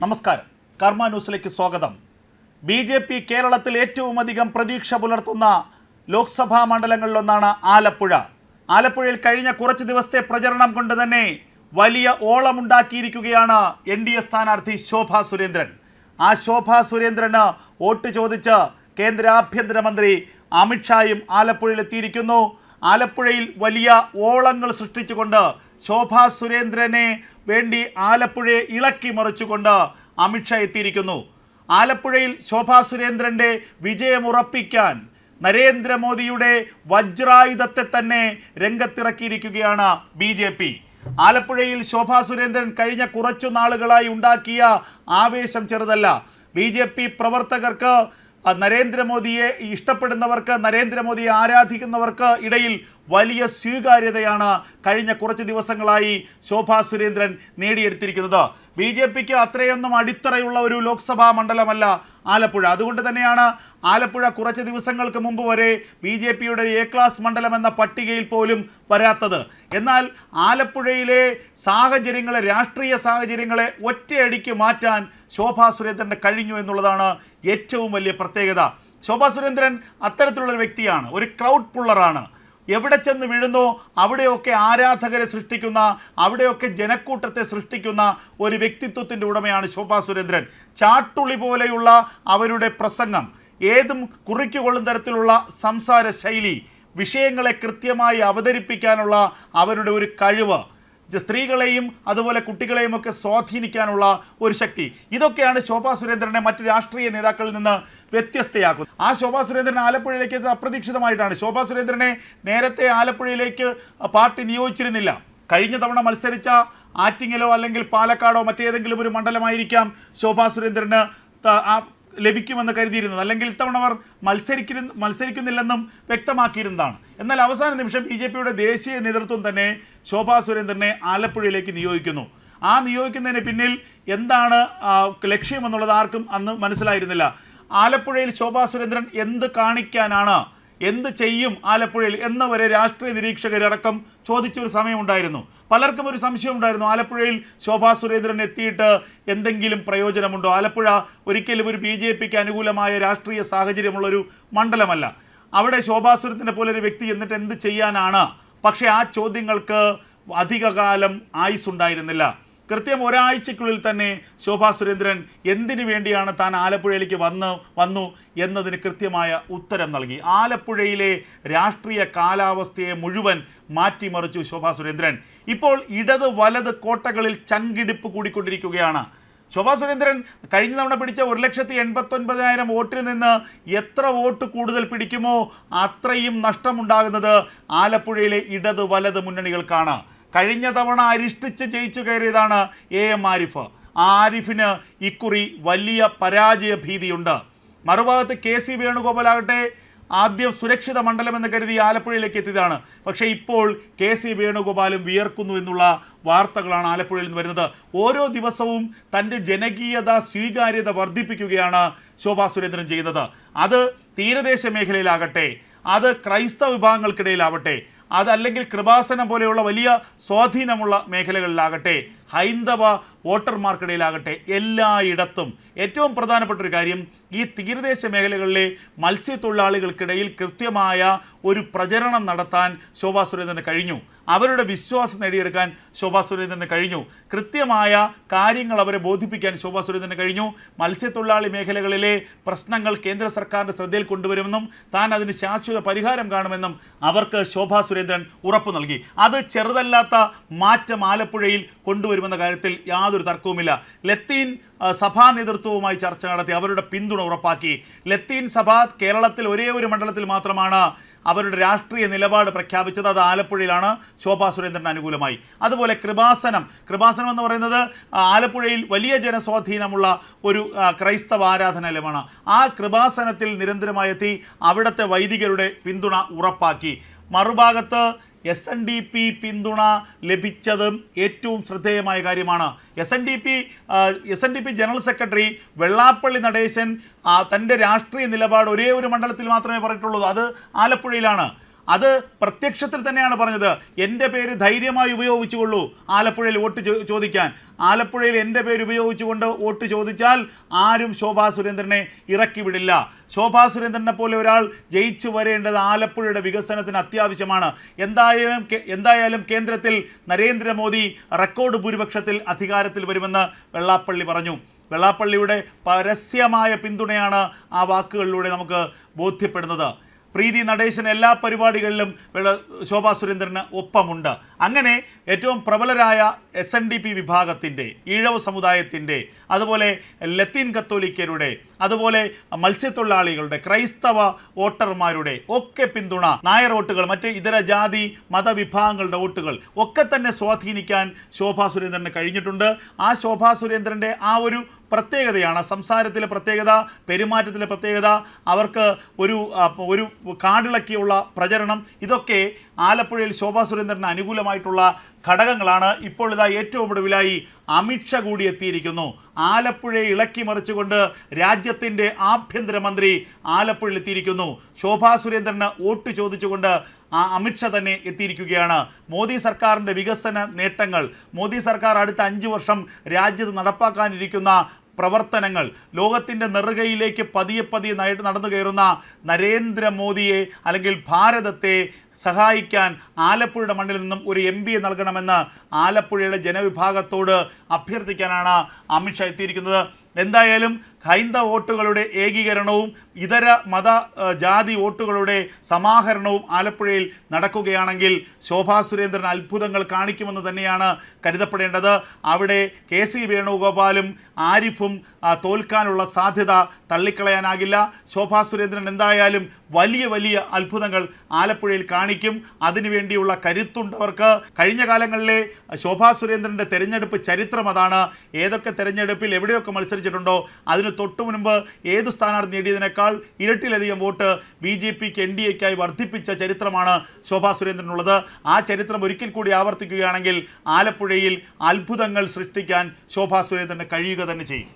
നമസ്കാരം. കർമ്മ ന്യൂസിലേക്ക് സ്വാഗതം. ബി ജെ പി കേരളത്തിൽ ഏറ്റവും അധികം പ്രതീക്ഷ പുലർത്തുന്ന ലോക്സഭാ മണ്ഡലങ്ങളിലൊന്നാണ് ആലപ്പുഴ. ആലപ്പുഴയിൽ കഴിഞ്ഞ കുറച്ച് ദിവസത്തെ പ്രചരണം കൊണ്ട് തന്നെ വലിയ ഓളമുണ്ടാക്കിയിരിക്കുകയാണ് എൻ ഡി എ സ്ഥാനാർത്ഥി ശോഭ സുരേന്ദ്രൻ. ആ ശോഭ സുരേന്ദ്രന് വോട്ട് ചോദിച്ച് കേന്ദ്ര ആഭ്യന്തരമന്ത്രി അമിത്ഷായും ആലപ്പുഴയിലെത്തിയിരിക്കുന്നു ആലപ്പുഴയിൽ വലിയ ഓളങ്ങൾ സൃഷ്ടിച്ചുകൊണ്ട് ശോഭ സുരേന്ദ്രനെ വേണ്ടി ആലപ്പുഴയെ ഇളക്കി മറിച്ചുകൊണ്ട് അമിത്ഷാ എത്തിയിരിക്കുന്നു. ആലപ്പുഴയിൽ ശോഭാ സുരേന്ദ്രന്റെ വിജയമുറപ്പിക്കാൻ നരേന്ദ്രമോദിയുടെ വജ്രായുധത്തെ തന്നെ രംഗത്തിറക്കിയിരിക്കുകയാണ് ബി ജെ പി. ആലപ്പുഴയിൽ ശോഭാ സുരേന്ദ്രൻ കഴിഞ്ഞ കുറച്ചു നാളുകളായി ഉണ്ടാക്കിയ ആവേശം ചെറുതല്ല. ബി ജെ പി പ്രവർത്തകർക്ക് നരേന്ദ്രമോദിയെ ഇഷ്ടപ്പെടുന്നവർക്ക് നരേന്ദ്രമോദിയെ ആരാധിക്കുന്നവർക്ക് ഇടയിൽ വലിയ സ്വീകാര്യതയാണ് കഴിഞ്ഞ കുറച്ച് ദിവസങ്ങളായി ശോഭാ സുരേന്ദ്രൻ നേടിയെടുത്തിരിക്കുന്നത്. ബി ജെ പിക്ക് അത്രയൊന്നും അടിത്തറയുള്ള ഒരു ലോക്സഭാ മണ്ഡലമല്ല ആലപ്പുഴ. അതുകൊണ്ട് തന്നെയാണ് ആലപ്പുഴ കുറച്ച് ദിവസങ്ങൾക്ക് മുമ്പ് വരെ ബി ജെ പിയുടെ എ ക്ലാസ് മണ്ഡലം എന്ന പട്ടികയിൽ പോലും വരാത്തത്. എന്നാൽ ആലപ്പുഴയിലെ സാഹചര്യങ്ങളെ രാഷ്ട്രീയ സാഹചര്യങ്ങളെ ഒറ്റയടിക്ക് മാറ്റാൻ ശോഭാ സുരേന്ദ്രന് കഴിഞ്ഞു എന്നുള്ളതാണ് ഏറ്റവും വലിയ പ്രത്യേകത. ശോഭാ സുരേന്ദ്രൻ അത്തരത്തിലുള്ളൊരു വ്യക്തിയാണ്. ഒരു ക്രൗഡ് പുള്ളറാണ്. എവിടെ ചെന്ന് വീഴുന്നു? അവിടെയൊക്കെ ആരാധകരെ സൃഷ്ടിക്കുന്ന അവിടെയൊക്കെ ജനക്കൂട്ടത്തെ സൃഷ്ടിക്കുന്ന ഒരു വ്യക്തിത്വത്തിന്റെ ഉടമയാണ് ശോഭാ സുരേന്ദ്രൻ. ചാട്ടുളി പോലെയുള്ള അവരുടെ പ്രസംഗം ഏതും കുറിക്കുകൊള്ളും തരത്തിലുള്ള സംസാര ശൈലി വിഷയങ്ങളെ കൃത്യമായി അവതരിപ്പിക്കാനുള്ള അവരുടെ ഒരു കഴിവ് സ്ത്രീകളെയും അതുപോലെ കുട്ടികളെയും ഒക്കെ സ്വാധീനിക്കാനുള്ള ഒരു ശക്തി. ഇതൊക്കെയാണ് ശോഭാ സുരേന്ദ്രനെ മറ്റ് രാഷ്ട്രീയ നേതാക്കളിൽ നിന്ന് വ്യത്യസ്തയാക്കുന്നത് ആ ശോഭാ സുരേന്ദ്രൻ ആലപ്പുഴയിലേക്ക് അപ്രതീക്ഷിതമായിട്ടാണ്. ശോഭാ സുരേന്ദ്രനെ നേരത്തെ ആലപ്പുഴയിലേക്ക് പാർട്ടി നിയോഗിച്ചിരുന്നില്ല. കഴിഞ്ഞ തവണ മത്സരിച്ച ആറ്റിങ്ങലോ അല്ലെങ്കിൽ പാലക്കാടോ മറ്റേതെങ്കിലും ഒരു മണ്ഡലമായിരിക്കാം ശോഭാ സുരേന്ദ്രന് ലഭിക്കുമെന്ന് കരുതിയിരുന്നത്. അല്ലെങ്കിൽ ഇത്തവണ അവർ മത്സരിക്കുന്ന മത്സരിക്കുന്നില്ലെന്നും വ്യക്തമാക്കിയിരുന്നതാണ്. എന്നാൽ അവസാന നിമിഷം ബി ജെ പിയുടെ ദേശീയ നേതൃത്വം തന്നെ ശോഭാ സുരേന്ദ്രനെ ആലപ്പുഴയിലേക്ക് നിയോഗിക്കുന്നു. ആ നിയോഗിക്കുന്നതിന് പിന്നിൽ എന്താണ് ലക്ഷ്യമെന്നുള്ളത് ആർക്കും അന്ന് മനസ്സിലായിരുന്നില്ല. ആലപ്പുഴയിൽ ശോഭാ സുരേന്ദ്രൻ എന്ത് കാണിക്കാനാണ്? എന്ത് ചെയ്യും ആലപ്പുഴയിൽ? എന്നവരെ രാഷ്ട്രീയ നിരീക്ഷകരടക്കം ചോദിച്ചൊരു സമയമുണ്ടായിരുന്നു. പലർക്കും ഒരു സംശയം ഉണ്ടായിരുന്നു ആലപ്പുഴയിൽ ശോഭാ സുരേന്ദ്രൻ എത്തിയിട്ട് എന്തെങ്കിലും പ്രയോജനമുണ്ടോ? ആലപ്പുഴ ഒരിക്കലും ഒരു ബി ജെ പിക്ക് അനുകൂലമായ രാഷ്ട്രീയ സാഹചര്യമുള്ളൊരു മണ്ഡലമല്ല. അവിടെ ശോഭാ സുരേന്ദ്രനെ പോലെ ഒരു വ്യക്തി എന്നിട്ട് എന്ത് ചെയ്യാനാണ്? പക്ഷേ ആ ചോദ്യങ്ങൾക്ക് അധികകാലം ആയുസ് ഉണ്ടായിരുന്നില്ല കൃത്യം ഒരാഴ്ചക്കുള്ളിൽ തന്നെ ശോഭാ സുരേന്ദ്രൻ എന്തിനു വേണ്ടിയാണ് താൻ ആലപ്പുഴയിലേക്ക് വന്ന് വന്നു എന്നതിന് കൃത്യമായ ഉത്തരം നൽകി. ആലപ്പുഴയിലെ രാഷ്ട്രീയ കാലാവസ്ഥയെ മുഴുവൻ മാറ്റിമറിച്ചു ശോഭാ സുരേന്ദ്രൻ. ഇപ്പോൾ ഇടത് വലത് കോട്ടകളിൽ ചങ്കിടിപ്പ് കൂടിക്കൊണ്ടിരിക്കുകയാണ്. ശോഭാ സുരേന്ദ്രൻ കഴിഞ്ഞ തവണ പിടിച്ച ഒരു ലക്ഷത്തി എൺപത്തൊൻപതിനായിരം വോട്ടിൽ നിന്ന് എത്ര വോട്ട് കൂടുതൽ പിടിക്കുമോ അത്രയും നഷ്ടമുണ്ടാകുന്നത് ആലപ്പുഴയിലെ ഇടത് വലത് മുന്നണികൾക്കാണ്. കഴിഞ്ഞ തവണ അരിഷ്ടിച്ച് ജയിച്ചു കയറിയതാണ് എ എം ആരിഫ്. ആരിഫിന് ഇക്കുറി വലിയ പരാജയ ഭീതിയുണ്ട് മറുഭാഗത്ത് കെ സി വേണുഗോപാലാകട്ടെ ആദ്യം സുരക്ഷിത മണ്ഡലം എന്ന് കരുതി ആലപ്പുഴയിലേക്ക് എത്തിയതാണ്. പക്ഷേ ഇപ്പോൾ കെ സി വേണുഗോപാലും വിയർക്കുന്നു എന്നുള്ള വാർത്തകളാണ് ആലപ്പുഴയിൽ നിന്ന് വരുന്നത്. ഓരോ ദിവസവും തന്റെ ജനകീയത സ്വീകാര്യത വർദ്ധിപ്പിക്കുകയാണ് ശോഭാ സുരേന്ദ്രൻ ചെയ്യുന്നത്. അത് തീരദേശ മേഖലയിലാകട്ടെ അത് ക്രൈസ്തവ വിഭാഗങ്ങൾക്കിടയിലാവട്ടെ അതല്ലെങ്കിൽ കൃപാസനം പോലെയുള്ള വലിയ സ്വാധീനമുള്ള മേഖലകളിലാകട്ടെ. ഹൈന്ദവ വോട്ടർമാർക്കിടയിലാകട്ടെ എല്ലായിടത്തും. ഏറ്റവും പ്രധാനപ്പെട്ട ഒരു കാര്യം ഈ തീരദേശ മേഖലകളിലെ മത്സ്യത്തൊഴിലാളികൾക്കിടയിൽ കൃത്യമായ ഒരു പ്രചരണം നടത്താൻ ശോഭാ സുരേന്ദ്രന് കഴിഞ്ഞു. അവരുടെ വിശ്വാസം നേടിയെടുക്കാൻ ശോഭാ സുരേന്ദ്രന് കഴിഞ്ഞു. കൃത്യമായ കാര്യങ്ങൾ അവരെ ബോധിപ്പിക്കാൻ ശോഭാ സുരേന്ദ്രന് കഴിഞ്ഞു. മത്സ്യത്തൊഴിലാളി മേഖലകളിലെ പ്രശ്നങ്ങൾ കേന്ദ്ര സർക്കാരിന്റെ ശ്രദ്ധയിൽ കൊണ്ടുവരുമെന്നും താൻ അതിന് ശാശ്വത പരിഹാരം കാണുമെന്നും അവർക്ക് ശോഭാ സുരേന്ദ്രൻ ഉറപ്പു നൽകി. അത് ചെറുതല്ലാത്ത മാറ്റം ആലപ്പുഴയിൽ കൊണ്ടുവരുമെന്ന കാര്യത്തിൽ യാതൊരു തർക്കവുമില്ല. ലത്തീൻ സഭാ നേതൃത്വവുമായി ചർച്ച നടത്തി അവരുടെ പിന്തുണ ഉറപ്പാക്കി. ലത്തീൻ സഭ കേരളത്തിൽ ഒരേ ഒരു മണ്ഡലത്തിൽ മാത്രമാണ് അവരുടെ രാഷ്ട്രീയ നിലപാട് പ്രഖ്യാപിച്ചത്. അത് ആലപ്പുഴയിലാണ്. ശോഭാ സുരേന്ദ്രൻ അനുകൂലമായി. അതുപോലെ കൃപാസനം. കൃപാസനം എന്ന് പറയുന്നത് ആലപ്പുഴയിൽ വലിയ ജനസ്വാധീനമുള്ള ഒരു ക്രൈസ്തവ ആരാധനാലയമാണ്. ആ കൃപാസനത്തിൽ നിരന്തരമായി എത്തി അവിടുത്തെ വൈദികരുടെ പിന്തുണ ഉറപ്പാക്കി. മറുഭാഗത്ത് എസ് എൻ ഡി പി പിന്തുണ ലഭിച്ചതും ഏറ്റവും ശ്രദ്ധേയമായ കാര്യമാണ്. S N D P S N D P general secretary Vellappally Natesan തന്റെ രാഷ്ട്രീയ നിലപാട് ഒരേ ഒരു മണ്ഡലത്തിൽ മാത്രമേ പറഞ്ഞിട്ടുള്ളൂ. അത് ആലപ്പുഴയിലാണ്. അത് പ്രത്യക്ഷത്തിൽ തന്നെയാണ് പറഞ്ഞത്. എന്റെ പേര് ധൈര്യമായി ഉപയോഗിച്ചുകൊള്ളൂ. ആലപ്പുഴയിൽ വോട്ട് ചോദിക്കാൻ. ആലപ്പുഴയിൽ എന്റെ പേര് ഉപയോഗിച്ചുകൊണ്ട് വോട്ട് ചോദിച്ചാൽ ആരും ശോഭാ സുരേന്ദ്രനെ ഇറക്കി വിടില്ല. ശോഭാ സുരേന്ദ്രനെ പോലെ ഒരാൾ ജയിച്ചു വരേണ്ടത് ആലപ്പുഴയുടെ വികസനത്തിന് അത്യാവശ്യമാണ്. എന്തായാലും എന്തായാലും കേന്ദ്രത്തിൽ നരേന്ദ്രമോദി റെക്കോർഡ് ഭൂരിപക്ഷത്തിൽ അധികാരത്തിൽ വരുമെന്ന് വെള്ളാപ്പള്ളി പറഞ്ഞു. വെള്ളാപ്പള്ളിയുടെ പരസ്യമായ പിന്തുണയാണ് ആ വാക്കുകളിലൂടെ നമുക്ക് ബോധ്യപ്പെടുന്നത്. പ്രീതി നടേശൻ എല്ലാ പരിപാടികളിലും ശോഭാ സുരേന്ദ്രന് ഒപ്പമുണ്ട്. അങ്ങനെ ഏറ്റവും പ്രബലരായ എസ് എൻ ഡി പി വിഭാഗത്തിന്റെ ഈഴവ സമുദായത്തിന്റെ അതുപോലെ ലത്തീൻ കത്തോലിക്കരുടെ അതുപോലെ മത്സ്യത്തൊഴിലാളികളുടെ ക്രൈസ്തവ വോട്ടർമാരുടെ ഒക്കെ പിന്തുണ നായർ വോട്ടുകൾ മറ്റ് ഇതര ജാതി മതവിഭാഗങ്ങളുടെ വോട്ടുകൾ ഒക്കെ തന്നെ സ്വാധീനിക്കാൻ ശോഭാ സുരേന്ദ്രന് കഴിഞ്ഞിട്ടുണ്ട്. ആ ശോഭാ സുരേന്ദ്രന്റെ ആ ഒരു പ്രത്യേകതയാണ്. സംസാരത്തിലെ പ്രത്യേകത പെരുമാറ്റത്തിലെ പ്രത്യേകത അവർക്ക് ഒരു ഒരു കാടിളക്കിയുള്ള പ്രചരണം ഇതൊക്കെ ആലപ്പുഴയിൽ ശോഭാ സുരേന്ദ്രന് അനുകൂലമായിട്ടുള്ള ഘടകങ്ങളാണ്. ഇപ്പോൾ ഇതാ ഏറ്റവും ഒടുവിലായി അമിത്ഷാ കൂടി എത്തിയിരിക്കുന്നു. ആലപ്പുഴയെ ഇളക്കി മറിച്ചുകൊണ്ട് രാജ്യത്തിന്റെ ആഭ്യന്തരമന്ത്രി ആലപ്പുഴയിൽ എത്തിയിരിക്കുന്നു. ശോഭാ സുരേന്ദ്രന് വോട്ട് ചോദിച്ചുകൊണ്ട് ആ അമിത്ഷാ തന്നെ എത്തിയിരിക്കുകയാണ്. മോദി സർക്കാരിന്റെ വികസന നേട്ടങ്ങൾ മോദി സർക്കാർ അടുത്ത അഞ്ച് വർഷം രാജ്യത്ത് നടപ്പാക്കാനിരിക്കുന്ന പ്രവർത്തനങ്ങൾ ലോകത്തിന്റെ നെറുകയിലേക്ക് പതിയെ പതിയെ നടന്നു കയറുന്ന നരേന്ദ്രമോദിയെ അല്ലെങ്കിൽ ഭാരതത്തെ സഹായിക്കാൻ ആലപ്പുഴയുടെ മണ്ണിൽ നിന്നും ഒരു എം പിയെ നൽകണമെന്ന് ആലപ്പുഴയുടെ ജനവിഭാഗത്തോട് അഭ്യർത്ഥിക്കാനാണ് അമിത്ഷാ എത്തിയിരിക്കുന്നത്. എന്തായാലും ഹൈന്ദവ വോട്ടുകളുടെ ഏകീകരണവും ഇതര മത ജാതി വോട്ടുകളുടെ സമാഹരണവും ആലപ്പുഴയിൽ നടക്കുകയാണെങ്കിൽ ശോഭാ സുരേന്ദ്രൻ അത്ഭുതങ്ങൾ കാണിക്കുമെന്ന് തന്നെയാണ് കരുതപ്പെടേണ്ടത്. അവിടെ കെ സി വേണുഗോപാലും ആരിഫും തോൽക്കാനുള്ള സാധ്യത തള്ളിക്കളയാനാകില്ല. ശോഭാ സുരേന്ദ്രൻ എന്തായാലും വലിയ വലിയ അത്ഭുതങ്ങൾ ആലപ്പുഴയിൽ കാണിക്കും. അതിനുവേണ്ടിയുള്ള കരുത്തുണ്ടവർക്ക് കഴിഞ്ഞ കാലങ്ങളിലെ ശോഭാ സുരേന്ദ്രന്റെ തെരഞ്ഞെടുപ്പ് ചരിത്രം അതാണ്. ഏതൊക്കെ തെരഞ്ഞെടുപ്പിൽ എവിടെയൊക്കെ മത്സരിച്ചിട്ടുണ്ടോ അതിന് തൊട്ടു മുൻപ് ഏത് സ്ഥാനാർത്ഥി നേടിയതിനേക്കാൾ ഇരട്ടിലധികം വോട്ട് ബി ജെ പിക്ക് എൻ ഡി എക്കായി വർദ്ധിപ്പിച്ച ചരിത്രമാണ് ശോഭാ സുരേന്ദ്രനുള്ളത്. ആ ചരിത്രം ഒരിക്കൽ കൂടി ആവർത്തിക്കുകയാണെങ്കിൽ ആലപ്പുഴയിൽ അത്ഭുതങ്ങൾ സൃഷ്ടിക്കാൻ ശോഭാ സുരേന്ദ്രന് കഴിയുക തന്നെ ചെയ്യും.